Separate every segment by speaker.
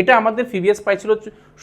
Speaker 1: এটা আমাদের previous price ছিল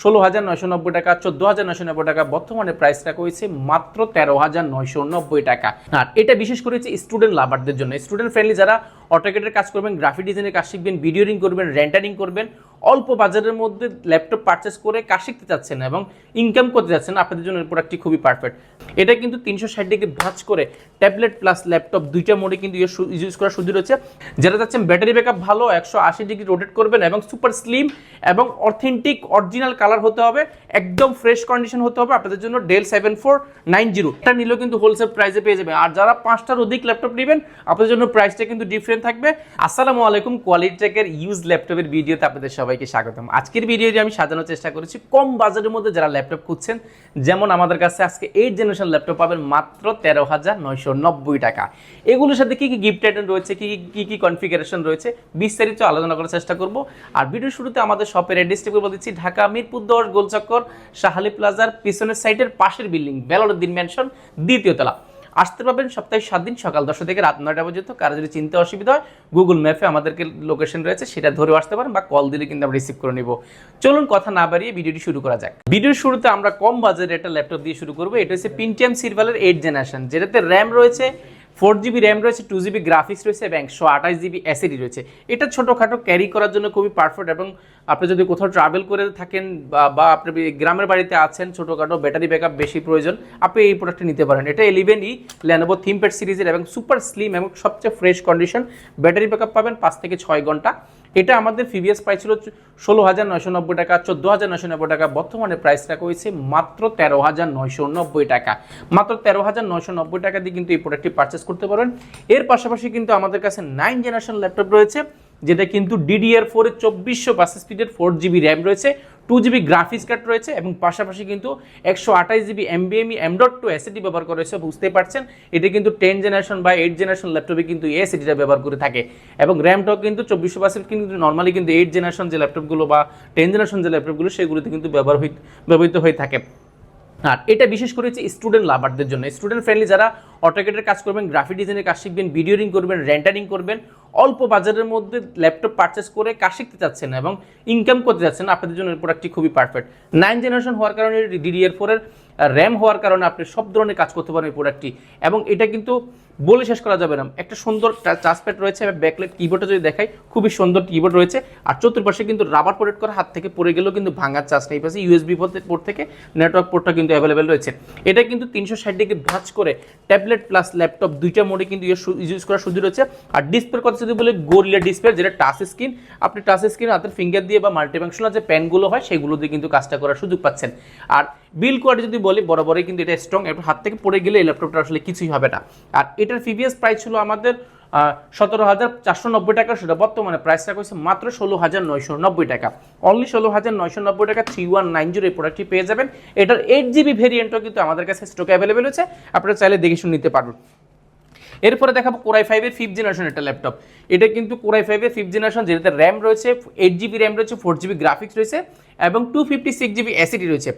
Speaker 1: ষোলো হাজার নয়শো নব্বই টাকা চোদ্দ হাজার নয়শো নব্বই টাকা। বর্তমানে প্রাইস রাখা হয়েছে মাত্র তেরো হাজার নয়শো নব্বই টাকা। আর এটা বিশেষ করে হচ্ছে স্টুডেন্ট লাভারদের জন্য। স্টুডেন্ট ফ্রেন্ডলি যারা অটোকেটের কাজ করবেন গ্রাফিক ডিজাইনের কাজ শিখবেন ভিডিওরিং করবেন রেন্টারিং করবেন, অল্প বাজারের মধ্যে ল্যাপটপ পারচেস করে কাজ শিখতে চাচ্ছেন এবং ইনকাম করতে যাচ্ছেন আপনাদের জন্য প্রোডাক্টটি খুবই পারফেক্ট এটা কিন্তু তিনশো ষাট ডিগ্রি ভাঁজ করে ট্যাবলেট প্লাস ল্যাপটপ দুইটা মোডে কিন্তু ইউজ করার সুযোগ রয়েছে। যারা চাচ্ছেন ব্যাটারি ব্যাকআপ ভালো, একশো আশি ডিগ্রি রোটেট করবেন এবং সুপার স্লিম এবং অথেন্টিক, অরিজিনাল কালার হতে হবে, একদম ফ্রেশ কন্ডিশন হতে হবে। আপনাদের জন্য Dell seven four nine zero. এটা নিলেও কিন্তু হোলসেল প্রাইসে পেয়ে যাবে। আর যারা পাঁচটার অধিক ল্যাপটপ নেবেন, আপনাদের জন্য প্রাইসটা কিন্তু ডিফারেন্ট থাকবে। আসসালামু আলাইকুম কোয়ালিটি টেকের ইউজ ল্যাপটপের ভিডিওতে আপনাদের সবাইকে স্বাগতম। আজকের ভিডিওটি আমি সাজানোর চেষ্টা করেছি। কম বাজারের মধ্যে যারা ল্যাপটপ খুঁজছেন, যেমন আমাদের কাছে আজকে এইট জেনারেশন ল্যাপটপ পাবেন মাত্র তেরো হাজার নয়শো নব্বই টাকা। এগুলোর সাথে কী কী গিফট আইটেম রয়েছে, কী কী কী কি কনফিগারেশন রয়েছে, বিস্তারিত আলোচনা করার চেষ্টা করব। আর ভিডিও শুরুতে আমাদের শপের অ্যাড্রেসটি বলে দিচ্ছি, ঢাকা, মিরপুর দশ গোলচক্কর, শাহালি প্লাজার পিছনের সাইডের পাশের বিল্ডিং বেলালুদ্দিন ম্যানশন দ্বিতীয় তলা। আসতে পারবেন সপ্তাহে সাত দিন সকাল দশটা থেকে রাত নয়টা পর্যন্ত। কারও যদি চিনতে অসুবিধা হয় গুগল ম্যাপে আমাদেরকে লোকেশন রয়েছে, সেটা ধরেও আসতে পারেন বা কল দিলে কিন্তু আমরা রিসিভ করে নিব। চলুন কথা না বাড়িয়ে ভিডিওটি শুরু করা যাক। ভিডিওর শুরুতে আমরা কম বাজারে একটা ল্যাপটপ দিয়ে শুরু করব। এটা হচ্ছে পিনটিএম সিরভালের এইট জেনারেশন যেটাতে র্যাম রয়েছে ফোর জিবি র্যাম রয়েছে টু জিবি গ্রাফিক্স রয়েছে এবং একশো আঠাশ জিবি অ্যাসিডি রয়েছে। এটা ছোটোখাটো ক্যারি করার জন্য খুবই পারফেক্ট এবং আপনি যদি কোথাও ট্রাভেল করে থাকেন বা- আপনি গ্রামের বাড়িতে আছেন ছোটোখাটো ব্যাটারি ব্যাকআপ বেশি প্রয়োজন, আপনি এই প্রোডাক্টটি নিতে পারেন। এটা ইলেভেন ই ল্যানোভো থিমপ্যাড সিরিজের এবং সুপার স্লিম এবং সবচেয়ে ফ্রেশ কন্ডিশন ব্যাটারি ব্যাকআপ পাবেন পাঁচ থেকে ছয় ঘণ্টা। এটা আমাদের প্রিভিয়াস প্রাইস ছিল ষোলো হাজার নয়শো নব্বই টাকা, চোদ্দ হাজার নয়শো নব্বই টাকা। বর্তমানে প্রাইস রাখা হয়েছে মাত্র তেরো হাজার নয়শো নব্বই টাকা। মাত্র তেরো হাজার নয়শো নব্বই টাকা দিয়ে কিন্তু এই প্রোডাক্টটি পারচেস করতে পারবেন। এর পাশাপাশি কিন্তু আমাদের কাছে নাইন জেনারেশন ল্যাপটপ রয়েছে। যেটা কিন্তু ডিডিআর ফোরের চব্বিশশো বাস স্পিডের ফোর জিবি র্যাম রয়েছে টু জিবি গ্রাফিক্স কার্ড রয়েছে এবং পাশাপাশি কিন্তু একশো আঠাশ জিবি এমবিএমই এম টু এসিডি ব্যবহার করা হয়েছে বুঝতে পারছেন? এটা কিন্তু টেন জেনারেশন বা এইট জেনারেশন ল্যাপটপে কিন্তু এসিডিটা ব্যবহার করে থাকে। এবং র্যামটাও কিন্তু চব্বিশশো পার্সেন্ট কিন্তু নর্মালি কিন্তু এইট জেনারেশন যে ল্যাপটপগুলো বা টেন জেনারেশন যে ল্যাপটপগুলো সেগুলোতে কিন্তু ব্যবহার হই ব্যবহৃত হয়ে থাকে। আর এটা বিশেষ করে হচ্ছে স্টুডেন্ট লাভারদের জন্য। স্টুডেন্ট ফ্রেন্ডলি যারা অটোকেটের কাজ করবেন গ্রাফিক ডিজাইনের কাজ শিখবেন ভিডিওরিং করবেন রেন্টারিং করবেন অল্প বাজারের মধ্যে ল্যাপটপ পারচেস করে কাজ শিখতে চাচ্ছেন এবং ইনকাম করতে চাচ্ছেন, আপনাদের জন্য প্রোডাক্টটি খুবই পারফেক্ট নাইন জেনারেশন হওয়ার কারণে ডিডিআর ফোরের র্যাম হওয়ার কারণে আপনি সব ধরনের কাজ করতে পারেন এই প্রোডাক্টটি এবং এটা কিন্তু বলে শেষ করা যাবে না। একটা সুন্দর টাচপ্যাড রয়েছে এবং ব্যাকলাইট কিবোর্ডটা যদি দেখাই, খুবই সুন্দর কিবোর্ড রয়েছে। আর চতুর্পাশে কিন্তু রাবার প্রোটেক্ট করা হাত থেকে পড়ে গেলেও কিন্তু ভাঙার চান্স নেই। পাশে ইউএসবি পোর্ট থেকে নেটওয়ার্ক পোর্টটা কিন্তু অ্যাভেলেবেল রয়েছে। এটা কিন্তু তিনশো ষাট ডিগ্রি ভাঁজ করে ট্যাবলেট প্লাস ল্যাপটপ দুইটা মোডে কিন্তু ইউজ করার সুযোগ রয়েছে। আর ডিসপ্লের কথা যদি বলে গোরিলা ডিসপ্লে যেটা টাচ স্ক্রিন আপনি টাচ স্ক্রিন হাতের ফিঙ্গার দিয়ে বা মাল্টিফাংশনাল যে প্যানগুলো হয়, সেগুলো দিয়ে কিন্তু কাজটা করার সুযোগ পাচ্ছেন। আর বিল কোয়ালিটি যদি বলি, বরাবরই কিন্তু এটা স্ট্রং হাত থেকে পড়ে গেলে ল্যাপটপটা আসলে কিছুই হবে না। আর এটার প্রিভিয়াস প্রাইস ছিল আমাদের সতেরো হাজার চারশো নব্বই টাকা। সেটা বর্তমানে প্রাইসটা হয়েছে মাত্র ষোলো হাজার নয়শো নব্বই টাকা। অনলি ষোলো হাজার নয়শো নব্বই টাকা থ্রি ওয়ান নাইন জিরো এই প্রোডাক্টটি পেয়ে যাবেন। এটার এইট জিবি ভেরিয়েন্টও কিন্তু আমাদের কাছে স্টকে অ্যাভেলেবেল হচ্ছে আপনারা চাইলে দেখে শুনে নিতে পারবেন। এরপরে দেখাবো কোরাই ফাইভের ফিফথ জেনারেশন একটা ল্যাপটপ এটা কিন্তু কোরাই ফাইভের ফিফথ জেনারেশন যেটাতে র্যাম রয়েছে এইট জিবি র্যাম রয়েছে ফোর জিবি গ্রাফিক্স রয়েছে এবং two fifty six GB SSD রয়েছে।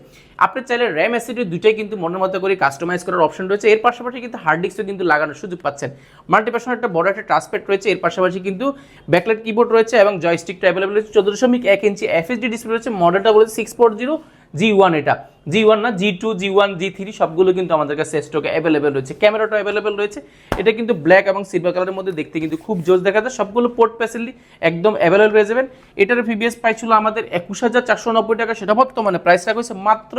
Speaker 1: আপনি চাইলে র্যাম অ্যাসিডি দুটাই কিন্তু মনের মতো করে কাস্টমাইজ করার অপশন রয়েছে। এর পাশাপাশি কিন্তু হার্ড ডিস্কও কিন্তু লাগানোর সুযোগ পাচ্ছেন। মাল্টিপার্সন একটা বড় একটা ট্রান্সপেট রয়েছে, এর পাশাপাশি কিন্তু ব্যাকলাইট কিবোর্ড রয়েছে এবং জয়স্টিকটা অ্যাভেলেবল রয়েছে। চোদ্দ দশমিক এক ইঞ্চি এফএসডি ডিসপ্লে রয়েছে মডেলটা বলেছে six four zero G one এটা। জি ওয়ান না G two G one G three সবগুলো কিন্তু আমাদের কাছে স্টকে অ্যাভেলেবেল রয়েছে। ক্যামেরাটা অ্যাভেলেবেল রয়েছে। এটা কিন্তু ব্ল্যাক এবং সিলভার কালারের মধ্যে দেখতে কিন্তু খুব জোস দেখা যায়। সবগুলো পোর্ট ফ্যাসিলিটি একদম অ্যাভেলেবেল হয়ে যাবেন। এটার ফিবিএস প্রাইস ছিল আমাদের একুশ হাজার চারশো নব্বই টাকা। সেটা বর্তমানে প্রাইস রাখা হয়েছে মাত্র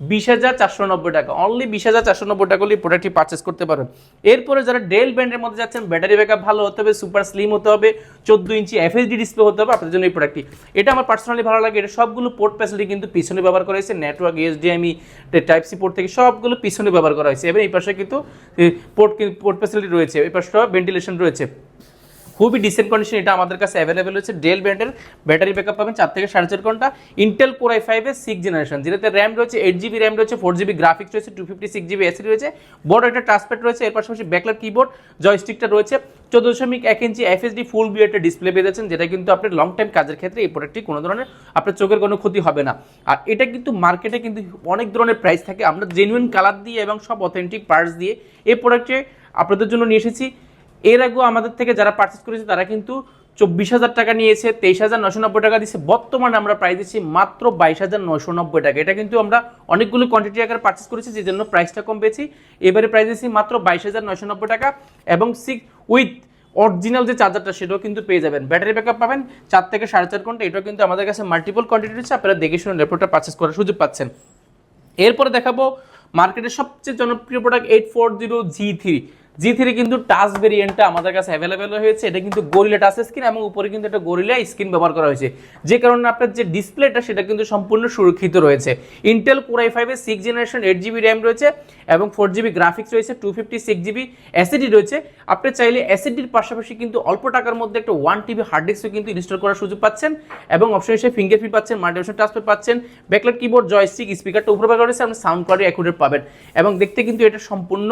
Speaker 1: বিশ হাজার চারশো নব্বই টাকা। অনলি বিশ হাজার চারশো নব্বই টাকা হলে প্রোডাক্টটি পারচেস করতে পারবেন। এরপরে যারা ডেল ব্র্যান্ডের মধ্যে যাচ্ছেন ব্যাটারি ব্যাকআপ ভালো হতে হবে সুপার স্লিম হতে হবে, চোদ্দ ইঞ্চি এফএসডি ডিসপ্লে হতে হবে, আপনাদের জন্য এই প্রোডাক্টটি এটা আমার পার্সোনালি ভালো লাগে, এটা সবগুলো পোর্ট ফ্যাসিলিটি কিন্তু পিছনে ব্যবহার করা হয়েছে নেটওয়ার্ক ইএসডিএমই টাইপ সি পোর্ট থেকে সবগুলো পিছনে ব্যবহার করা হয়েছে। এবং এই পাশে কিন্তু পোর্ট পোর্ট ফ্যাসিলিটি রয়েছে, এই পাশটা ভেন্টিলেশন রয়েছে। খুবই ডিসেন্ট কন্ডিশন এটা আমাদের কাছে অ্যাভেলেবেল হচ্ছে ডেল ব্র্যান্ডের ব্যাটারি ব্যাকআপ পাবেন চার থেকে সাড়ে চার ঘণ্টা। ইন্টেল কোর আই ফাইভের সিক্স জেনারেশন যেটাতে র্যাম রয়েছে এইট জিবি র্যাম রয়েছে ফোর জিবি গ্রাফিক্স রয়েছে two fifty six GB AC রয়েছে। বড় একটা টাচপ্যাড রয়েছে, এর পাশাপাশি ব্যাকলার কিবোর্ড জয়স্টিকটা রয়েছে। চোদ্দ দশমিক এক ইঞ্চি এফএসডি ফুল বি একটা ডিসপ্লে পেয়ে যাচ্ছেন, যেটা কিন্তু আপনার লং টাইম কাজের ক্ষেত্রে এই প্রোডাক্টটি কোনো ধরনের আপনার চোখের কোনো ক্ষতি হবে না। আর এটা কিন্তু মার্কেটে কিন্তু অনেক ধরনের প্রাইস থাকে। আমরা জেনুইন কালার দিয়ে এবং সব অথেন্টিক পার্টস দিয়ে এই প্রোডাক্টে আপনাদের জন্য নিয়ে এসেছি। এর আগেও আমাদের থেকে যারা পারচেস করেছে, তারা কিন্তু চব্বিশ হাজার টাকা নিয়েছে, তেইশ হাজার নশো নব্বই টাকা দিচ্ছে বর্তমানে আমরা প্রাইস দিচ্ছি মাত্র বাইশ হাজার নশো নব্বই টাকা। এটা কিন্তু আমরা অনেকগুলো কোয়ান্টিটি আকারে পার্চেস করেছি, যে জন্য প্রাইসটা কম পেয়েছি। এবারে প্রাইস দিচ্ছি মাত্র বাইশ হাজার নশো নব্বই টাকা এবং সিক্স উইথ অরিজিনাল যে চার্জারটা সেটাও কিন্তু পেয়ে যাবেন। ব্যাটারি ব্যাকআপ পাবেন চার থেকে সাড়ে চার ঘণ্টা। এটাও কিন্তু আমাদের কাছে মাল্টিপল কোয়ান্টিটি রয়েছে, আপনারা দেখে শুনে ল্যাপটপটা পার্চেস করার সুযোগ পাচ্ছেন। এরপরে দেখাবো মার্কেটের সবচেয়ে জনপ্রিয় product eight four zero G three G three কিন্তু টাচ ভেরিয়েন্টটা আমাদের কাছে অ্যাভেলেবেল হয়েছে। এটা কিন্তু গরিলা টাচ স্ক্রিন এবং উপরে কিন্তু একটা গরিলা স্ক্রিন ব্যবহার করা হয়েছে। যে কারণে আপনার যে ডিসপ্লেটা সেটা কিন্তু সম্পূর্ণ সুরক্ষিত রয়েছে। ইন্টেল কোরাই ফাইভের six generation eight GB RAM রয়েছে এবং ফোর জিবি গ্রাফিক্স রয়েছে two fifty six GB SSD রয়েছে। আপনি চাইলে অ্যাসিডির পাশাপাশি কিন্তু অল্প টাকার মধ্যে একটা ওয়ান টিবি হার্ড ডিস্কও কিন্তু ইনস্টল করার সুযোগ পাচ্ছেন এবং অপশন হিসেবে ফিঙ্গারপ্রিন্ট পাচ্ছেন মাল্টিপেশন ট্রান্সফার পাচ্ছেন ব্যাকলাইট কিবোর্ড জয়স্টিক স্পিকারটা উপরে রয়েছে আপনি সাউন্ড কোয়ালিটি অ্যাকুরেট পাবেন। এবং দেখতে কিন্তু এটা সম্পূর্ণ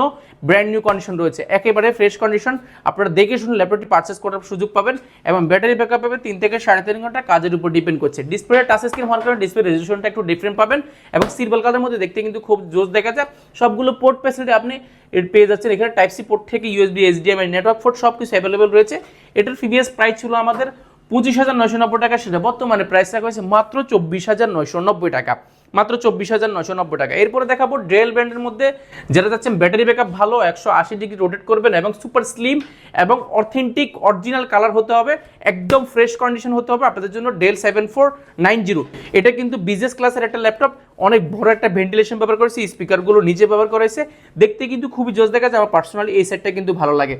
Speaker 1: ব্র্যান্ড নিউ কন্ডিশন রয়েছে। একেবারে ফ্রেশ কন্ডিশন আপনারা দেখে শুনে ল্যাপটপটি পারচেস করার সুযোগ পাবেন এবং ব্যাটারি ব্যাকআপ পাবে তিন থেকে সাড়ে তিন ঘণ্টা কাজের উপর ডিপেন্ড করছে। ডিসপ্লে টাচ স্ক্রিন হওয়ার কারণে ডিসপ্লে রেজলিউশনটা একটু ডিফারেন্ট পাবেন এবং সিলভার কালারের মধ্যে দেখতে কিন্তু খুব জোস দেখা যায়। সবগুলো পোর্ট ফ্যাসিলিটি আপনি এর পেয়ে যাচ্ছেন। এখানে টাইপ সি পোর্ট থেকে ইউএসবি এইচডিএমআই নেটওয়ার্ক পোর্ট সব কিছু অ্যাভেলেবেল রয়েছে। এটার প্রিভিয়াস প্রাইস ছিল আমাদের পঁচিশ হাজার নয়শো নব্বই টাকা। সেটা বর্তমানে প্রাইস রাখা হয়েছে মাত্র চব্বিশ হাজার নয়শো নব্বই টাকা। মাত্র চব্বিশ হাজার নয়শো নব্বই টাকা। এরপরে দেখাবো ড্রেল ব্র্যান্ডের মধ্যে যেটা যাচ্ছেন ব্যাটারি ব্যাকআপ ভালো, একশো আশি ডিগ্রি রোটেট করবেন এবং সুপার স্লিম এবং অথেন্টিক অরিজিনাল কালার হতে হবে, একদম ফ্রেশ কন্ডিশন হতে হবে আপনাদের জন্য Dell seven four nine zero. এটা কিন্তু বিজনেস ক্লাসের একটা ল্যাপটপ, অনেক বড় একটা ভেন্টিলেশন ব্যবহার করেছে, স্পিকারগুলো নিজে ব্যবহার করেছে, দেখতে কিন্তু খুবই জোস দেখা যায় আমার পার্সোনালি এই সেটটা কিন্তু ভালো লাগে।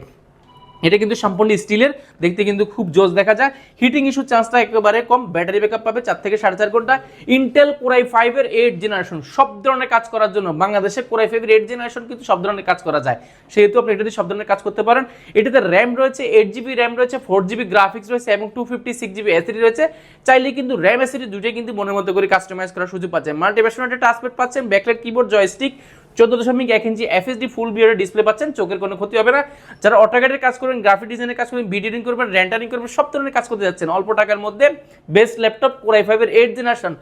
Speaker 1: এটা কিন্তু সম্পূর্ণ স্টিলের, দেখতে কিন্তু খুব জোস দেখা যায়। হিটিং ইস্যুর চান্সটা একেবারে কম ব্যাটারি ব্যাকআপ পাবে চার থেকে সাড়ে চার ঘণ্টা। ইন্টেল কোরাই ফাইভের এইট জেনারেশন সব ধরনের কাজ করার জন্য বাংলাদেশে কোরাই ফাইভের এইট জেনারেশন কিন্তু সব ধরনের কাজ করা যায়। সেহেতু আপনি এটাতে সব ধরনের কাজ করতে পারেন। এটাতে র্যাম রয়েছে এইট জিবি র্যাম রয়েছে ফোর জিবি গ্রাফিক্স রয়েছে এবং two fifty six GB SSD রয়েছে। চাইলে কিন্তু র্যাম এসিডি দুটোই কিন্তু মনের মতো করে কাস্টমাইজ করার সুযোগ পাচ্ছেন। মাল্টিভেশন একটা টাচপ্যাড পাচ্ছেন ব্যাকলাইট কিবোর্ড জয়স্টিক চোদ্দ দশমিক এক ইঞ্চি এফএসডি ফুল বিয়ারের ডিসপ্লে পাচ্ছেন, চোখের কোনো ক্ষতি হবে না। যারা অটোকেটের কাজ করবেন গ্রাফিক ডিজাইনের কাজ করবেন বিডিডিং করবেন র্যান্ডারিং করবেন, সব ধরনের কাজ করতে যাচ্ছেন। অল্প টাকার মধ্যে বেস্ট ল্যাপটপ কোরাই ফাইভের এইট জেনারেশন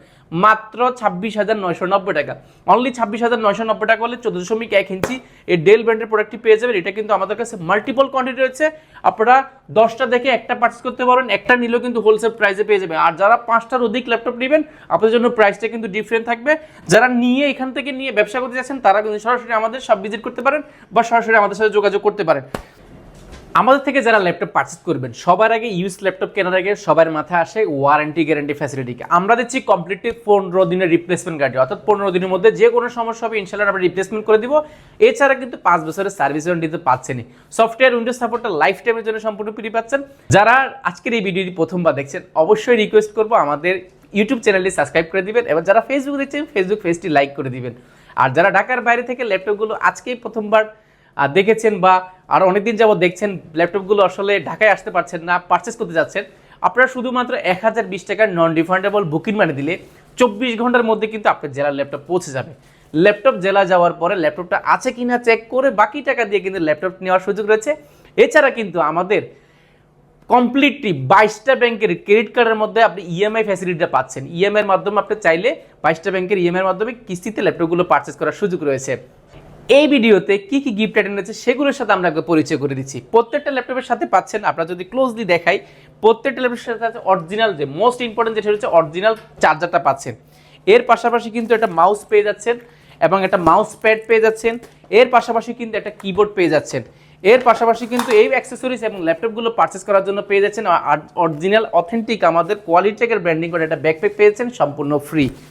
Speaker 1: মাত্র ছাব্বিশ হাজার নয়শো নব্বই টাকা। অনলি ছাব্বিশ হাজার নয়শো নব্বই টাকা হলে চোদ্দ দশমিক এক ইঞ্চি এই ডেল ব্র্যান্ডের প্রোডাক্টটি পেয়ে যাবেন। এটা কিন্তু আমাদের কাছে মাল্টিপল কোয়ান্টিটি রয়েছে। আপনারা দশটা দেখে একটা পার্চেস করতে পারেন, একটা নিলেও কিন্তু হোলসেল প্রাইসে পেয়ে যাবে আর যারা পাঁচটার অধিক ল্যাপটপ নেবেন, আপনাদের জন্য প্রাইসটা কিন্তু ডিফারেন্ট থাকবে। যারা নিয়ে এখান থেকে নিয়ে ব্যবসা করতে যাচ্ছেন, তারা কিন্তু সরাসরি আমাদের সব ভিজিট করতে পারেন বা সরাসরি আমাদের সাথে যোগাযোগ করতে পারেন। আমাদের থেকে যারা ল্যাপটপ পারচেস করবেন, সবার আগে ইউজ ল্যাপটপ কেনার আগে সবার মাথায় আসে ওয়ারেন্টি গ্যারান্টি ফ্যাসিলিটিকে আমরা দিচ্ছি কমপ্লিটলি পনেরো দিনের রিপ্লেসমেন্ট গ্যারান্টি অর্থাৎ পনেরো দিনের মধ্যে যে কোনো সমস্যা হবে ইনশাল্লাহ আমরা রিপ্লেসমেন্ট করে দিব। এছাড়া কিন্তু পাঁচ বছরের সার্ভিস ওয়ারেন্টিতে পাচ্ছেনই। সফটওয়্যার উইন্ডোজ সাপোর্টটা লাইফ টাইমের জন্য সম্পূর্ণ ফ্রি পাচ্ছেন। যারা আজকের এই ভিডিওটি প্রথমবার দেখছেন, অবশ্যই রিকোয়েস্ট করব আমাদের ইউটিউব চ্যানেলটি সাবস্ক্রাইব করে দিবেন এবং যারা ফেসবুক দেখছেন ফেসবুক পেজটি লাইক করে দিবেন। আর যারা ঢাকার বাইরে থেকে ল্যাপটপগুলো আজকেই প্রথমবার দেখেছেন বা আরও অনেকদিন যাবত দেখছেন ল্যাপটপগুলো আসলে ঢাকায় আসতে পারছেন না পারচেস করতে যাচ্ছেন। আপনারা শুধুমাত্র এক হাজার বিশ টাকার নন রিফান্ডেবল বুকিং মানে দিলে চব্বিশ ঘণ্টার মধ্যে কিন্তু আপনার জেলার ল্যাপটপ পৌঁছে যাবে। ল্যাপটপ জেলা যাওয়ার পরে ল্যাপটপটা আছে কিনা চেক করে বাকি টাকা দিয়ে কিন্তু ল্যাপটপ নেওয়ার সুযোগ রয়েছে। এছাড়া কিন্তু আমাদের কমপ্লিটলি বাইশটা ব্যাংকের ক্রেডিট কার্ডের মধ্যে আপনি ইএমআই ফ্যাসিলিটিটা পাচ্ছেন। ইএমআই এর মাধ্যমে আপনি চাইলে বাইশটা ব্যাংকের ইএমআই এর মাধ্যমে কিস্তিতে ল্যাপটপগুলো পারচেস করার সুযোগ রয়েছে। এই ভিডিওতে কি কি গিফট আইটেম রয়েছে সেগুলোর সাথে আমরা পরিচয় করে দিচ্ছি। প্রত্যেকটা ল্যাপটপের সাথে পাচ্ছেন, আপনারা যদি ক্লোজলি দেখাই, প্রত্যেকটা ল্যাপটপের সাথে আছে অরিজিনাল যে মোস্ট ইম্পর্টেন্ট যেটা হচ্ছে অরিজিনাল চার্জারটা পাচ্ছেন। এর পাশাপাশি কিন্তু একটা মাউস পেয়ে যাচ্ছেন এবং একটা মাউস প্যাড পেয়ে যাচ্ছেন। এর পাশাপাশি কিন্তু একটা কিবোর্ড পেয়ে যাচ্ছেন। এর পাশাপাশি কিন্তু এই অ্যাক্সেসরিজ এবং ল্যাপটপগুলো পারচেস করার জন্য পেয়ে যাচ্ছেন। অরিজিনাল অথেন্টিক আমাদের কোয়ালিটি চেকের ব্র্যান্ডিং করে একটা ব্যাকপ্যাক পেয়েছেন সম্পূর্ণ ফ্রি